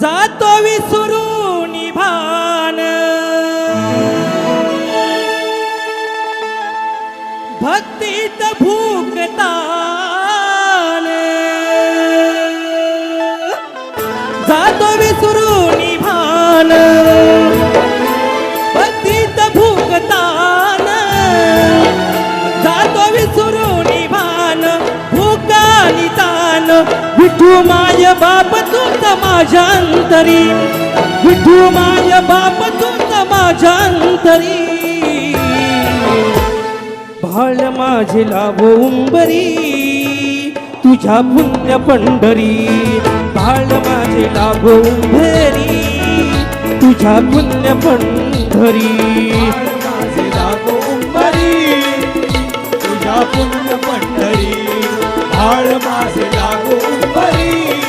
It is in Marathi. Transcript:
जातो विसरून भान. भक्तीत भूकतान. जातो विसरून भान. भक्तीत भूकतान. जातो विसरून भान. भूकानी मान विठू माय बाप तूच माझ्या अंतरी विठू माय बाप तूच माझ्या अंतरी भाळ माझे लाभ उंबरी तुझ्या पुण्य पंढरी. भाळ माझे लाभ उंबरी तुझ्या पुण्य पंढरी. લાગુ ભરી